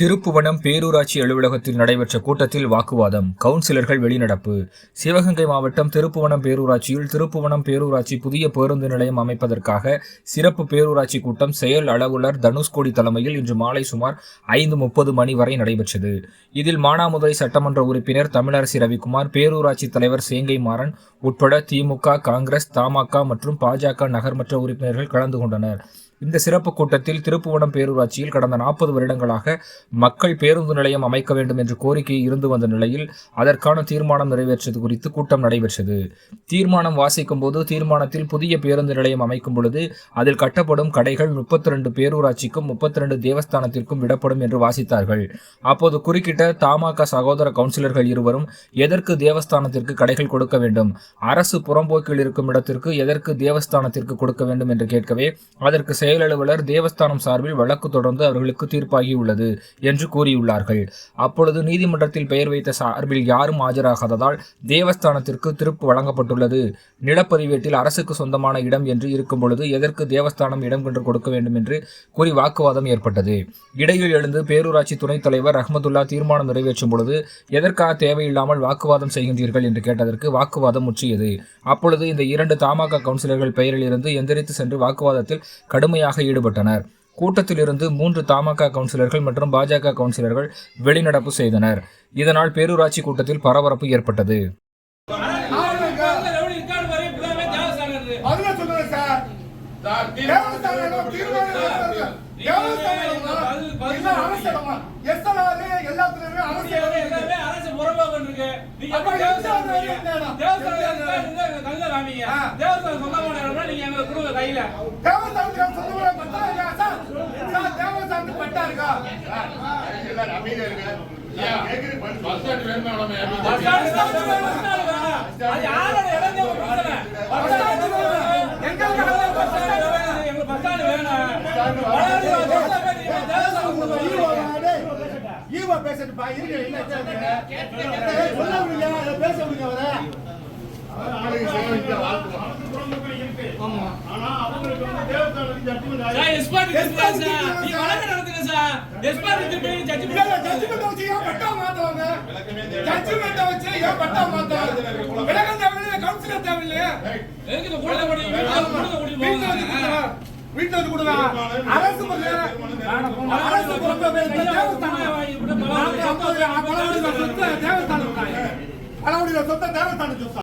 திருப்புவனம் பேரூராட்சி அலுவலகத்தில் நடைபெற்ற கூட்டத்தில் வாக்குவாதம். கவுன்சிலர்கள் வெளிநடப்பு. சிவகங்கை மாவட்டம் திருப்புவனம் பேரூராட்சியில் திருப்புவனம் பேரூராட்சி புதிய பேருந்து நிலையம் அமைப்பதற்காக சிறப்பு பேரூராட்சி கூட்டம் செயல் அலுவலர் தனுஷ்கோடி தலைமையில் இன்று மாலை சுமார் ஐந்து முப்பது மணி வரை நடைபெற்றது. இதில் மானாமதுரை சட்டமன்ற உறுப்பினர் தமிழரசி ரவிக்குமார் பேரூராட்சி தலைவர் சேங்கை மாறன் உட்பட திமுக காங்கிரஸ் தமாக மற்றும் பாஜக நகர்மன்ற உறுப்பினர்கள் கலந்து கொண்டனர். இந்த சிறப்பு கூட்டத்தில் திருப்புவனம் பேரூராட்சியில் கடந்த நாற்பது வருடங்களாக மக்கள் பேருந்து நிலையம் அமைக்க வேண்டும் என்ற கோரிக்கை இருந்து வந்த நிலையில் அதற்கான தீர்மானம் நிறைவேற்றது குறித்து கூட்டம் நடைபெற்றது. தீர்மானம் வாசிக்கும் போது தீர்மானத்தில் புதிய பேருந்து நிலையம் அமைக்கும் பொழுது அதில் கட்டப்படும் கடைகள் முப்பத்தி ரெண்டு பேரூராட்சிக்கும் முப்பத்தி ரெண்டு தேவஸ்தானத்திற்கும் விடப்படும் என்று வாசித்தார்கள். அப்போது குறுக்கிட்ட தமாக சகோதர கவுன்சிலர்கள் இருவரும் எதற்கு தேவஸ்தானத்திற்கு கடைகள் கொடுக்க வேண்டும்? அரசு புறம்போக்கில் இருக்கும் இடத்திற்கு எதற்கு தேவஸ்தானத்திற்கு கொடுக்க வேண்டும் என்று கேட்கவே அதற்கு செயல் அலுவலர் தேவஸ்தானம் சார்பில் வழக்கு தொடர்ந்து அவர்களுக்கு தீர்ப்பாகியுள்ளது என்று கூறியுள்ளார்கள். அப்பொழுது நீதிமன்றத்தில் பெயர் வைத்த சார்பில் யாரும் ஆஜராகாததால் தேவஸ்தானத்திற்கு திருப்பு வழங்கப்பட்டுள்ளது. நிலப்பதிவேட்டில் அரசுக்கு சொந்தமான இடம் என்று இருக்கும் பொழுது எதற்கு தேவஸ்தானம் இடம் கொண்டு கொடுக்க வேண்டும் என்று கூறி வாக்குவாதம் ஏற்பட்டது. இடையில் எழுந்து பேரூராட்சி துணைத் தலைவர் ரஹமதுல்லா தீர்மானம் நிறைவேற்றும் பொழுது எதற்காக தேவையில்லாமல் வாக்குவாதம் செய்கின்றீர்கள் என்று கேட்டதற்கு வாக்குவாதம் முற்றியது. அப்பொழுது இந்த இரண்டு தமாக கவுன்சிலர்கள் பெயரில் இருந்து எந்திரித்து சென்று வாக்குவாதத்தில் கடுமையாக ஈடுபட்டனர். கூட்டத்திலிருந்து மூன்று தமாக கவுன்சிலர்கள் மற்றும் பாஜக கவுன்சிலர்கள் வெளிநடப்பு செய்தனர். இதனால் பேரூராட்சி கூட்டத்தில் பரபரப்பு ஏற்பட்டது. சார் அரசு இடம் அப்ப தேவஸ்தானம் தேவஸ்தானத்துக்கு சொந்தமான பட்டா இருக்கா சார் சார் தேவஸ்தானத்துக்கு பட்டா இருக்கா? எங்களுக்கு பஸ் ஸ்டாண்ட் ஈவா பேசிட்டு பா இருங்க என்ன சொல்ல முடியல பேச அவரை? ஜட்ஜ்மெண்ட் வச்சு ஏன் பட்டா மாத்துவாங்க? ஜட்ஜ்மெண்ட் வச்சு ஏன் பட்டா மாத்துவாங்க? விலகம் தேவையில்லை. கவுன்சிலர் தேவையில்லை வீட்டுல வந்து கொடுக்கலாம் வீட்டுல வந்து கொடுக்கலாம் அரசு தேவஸ்தானம். தேவஸ்தானம் சொத்த